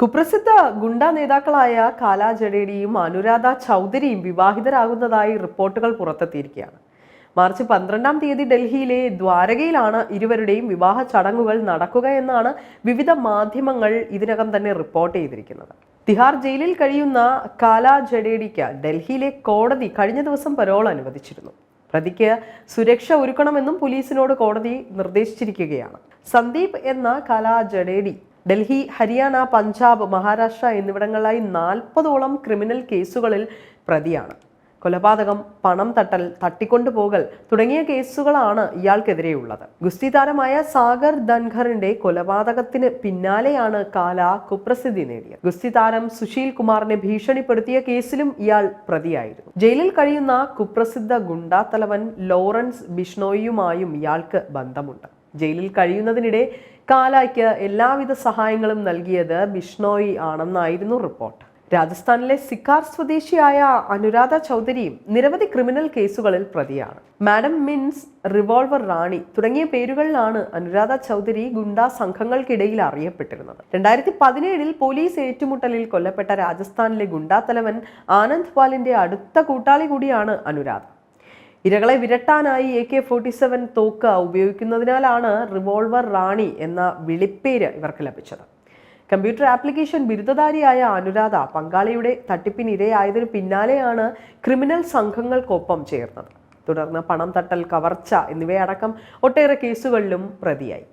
കുപ്രസിദ്ധ ഗുണ്ട നേതാക്കളായ കാലാ ജഡേഡിയും അനുരാധ ചൗധരിയും വിവാഹിതരാകുന്നതായി റിപ്പോർട്ടുകൾ പുറത്തെത്തിയിരിക്കുകയാണ്. മാർച്ച് പന്ത്രണ്ടാം തീയതി ഡൽഹിയിലെ ദ്വാരകയിലാണ് ഇരുവരുടെയും വിവാഹ ചടങ്ങുകൾ നടക്കുക എന്നാണ് വിവിധ മാധ്യമങ്ങൾ ഇതിനകം തന്നെ റിപ്പോർട്ട് ചെയ്തിരിക്കുന്നത്. തിഹാർ ജയിലിൽ കഴിയുന്ന കാലാ ജഡേഡിക്ക് ഡൽഹിയിലെ കോടതി കഴിഞ്ഞ ദിവസം പരോൾ അനുവദിച്ചിരുന്നു. പ്രതിക്ക് സുരക്ഷ ഒരുക്കണമെന്നും പോലീസിനോട് കോടതി നിർദ്ദേശിച്ചിരിക്കുകയാണ്. സന്ദീപ് എന്ന കാലാ ജഡേഡി ഡൽഹി ഹരിയാന പഞ്ചാബ് മഹാരാഷ്ട്ര എന്നിവിടങ്ങളിലായി നാൽപ്പതോളം ക്രിമിനൽ കേസുകളിൽ പ്രതിയാണ്. കൊലപാതകം പണം തട്ടൽ തട്ടിക്കൊണ്ടുപോകൽ തുടങ്ങിയ കേസുകളാണ് ഇയാൾക്കെതിരെയുള്ളത്. ഗുസ്തി താരമായ സാഗർ ധൻഖറിന്റെ കൊലപാതകത്തിന് പിന്നാലെയാണ് കാല കുപ്രസിദ്ധി നേടിയത്. ഗുസ്തി താരം സുശീൽ കുമാറിനെ ഭീഷണിപ്പെടുത്തിയ കേസിലും ഇയാൾ പ്രതിയായിരുന്നു. ജയിലിൽ കഴിയുന്ന കുപ്രസിദ്ധ ഗുണ്ടാത്തലവൻ ലോറൻസ് ബിഷ്ണോയിയുമായും ഇയാൾക്ക് ബന്ധമുണ്ട്. ജയിലിൽ കഴിയുന്നതിനിടെ കാലായ്ക്ക് എല്ലാവിധ സഹായങ്ങളും നൽകിയത് ബിഷ്ണോയി ആണെന്നായിരുന്നു റിപ്പോർട്ട്. രാജസ്ഥാനിലെ സിക്കാർ സ്വദേശിയായ അനുരാധ ചൗധരിയും നിരവധി ക്രിമിനൽ കേസുകളിൽ പ്രതിയാണ്. മാഡം മിൻസ് റിവോൾവർ റാണി തുടങ്ങിയ പേരുകളിലാണ് അനുരാധ ചൗധരി ഗുണ്ടാ സംഘങ്ങൾക്കിടയിൽ അറിയപ്പെട്ടിരുന്നത്. രണ്ടായിരത്തി പതിനേഴിൽ പോലീസ് ഏറ്റുമുട്ടലിൽ കൊല്ലപ്പെട്ട രാജസ്ഥാനിലെ ഗുണ്ടാ തലവൻ ആനന്ദ് പാലിന്റെ അടുത്ത കൂട്ടാളി കൂടിയാണ് അനുരാധ. ഇരകളെ വിരട്ടാനായി എ കെ ഫോർട്ടി സെവൻ തോക്ക് ഉപയോഗിക്കുന്നതിനാലാണ് റിവോൾവർ റാണി എന്ന വിളിപ്പേര് ഇവർക്ക് ലഭിച്ചത്. കമ്പ്യൂട്ടർ ആപ്ലിക്കേഷൻ ബിരുദധാരിയായ അനുരാധ പങ്കാളിയുടെ തട്ടിപ്പിനിരയായതിനു പിന്നാലെയാണ് ക്രിമിനൽ സംഘങ്ങൾക്കൊപ്പം ചേർന്നത്. തുടർന്ന് പണം തട്ടൽ കവർച്ച എന്നിവയടക്കം ഒട്ടേറെ കേസുകളിലും പ്രതിയായി.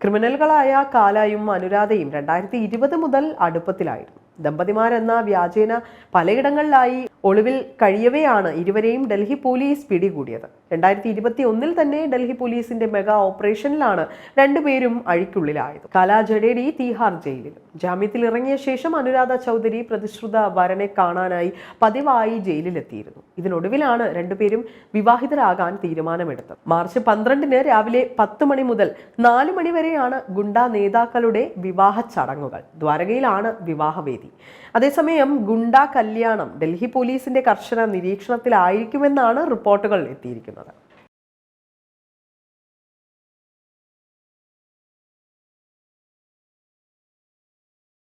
ക്രിമിനലുകളായ കാലായും അനുരാധയും രണ്ടായിരത്തി ഇരുപത് മുതൽ അടുപ്പത്തിലായിരുന്നു. ദമ്പതിമാരെന്ന വ്യാജേന പലയിടങ്ങളിലായി ഒളിവിൽ കഴിയവെയാണ് ഇരുവരെയും ഡൽഹി പോലീസ് പിടികൂടിയത്. രണ്ടായിരത്തി ഇരുപത്തി ഒന്നിൽ തന്നെ ഡൽഹി പോലീസിന്റെ മെഗാ ഓപ്പറേഷനിലാണ് രണ്ടുപേരും അഴിക്കുള്ളിലായത്. കലാ ജഡേഡി തീഹാർ ജയിലിൽ ജാമ്യത്തിൽ ഇറങ്ങിയ ശേഷം അനുരാധ ചൗധരി പ്രതിശ്രുത വരനെ കാണാനായി പതിവായി ജയിലിലെത്തിയിരുന്നു. ഇതിനൊടുവിലാണ് രണ്ടുപേരും വിവാഹിതരാകാൻ തീരുമാനമെടുത്തത്. മാർച്ച് പന്ത്രണ്ടിന് രാവിലെ പത്ത് മണി മുതൽ നാല് മണി വരെയാണ് ഗുണ്ട നേതാക്കളുടെ വിവാഹ ചടങ്ങുകൾ. ദ്വാരകയിലാണ് വിവാഹവേദി. അതേസമയം ഗുണ്ട കല്യാണം ഡൽഹി പോലീസിന്റെ കർശന നിരീക്ഷണത്തിലായിരിക്കുമെന്നാണ് റിപ്പോർട്ടുകൾ എത്തിയിരിക്കുന്നത്.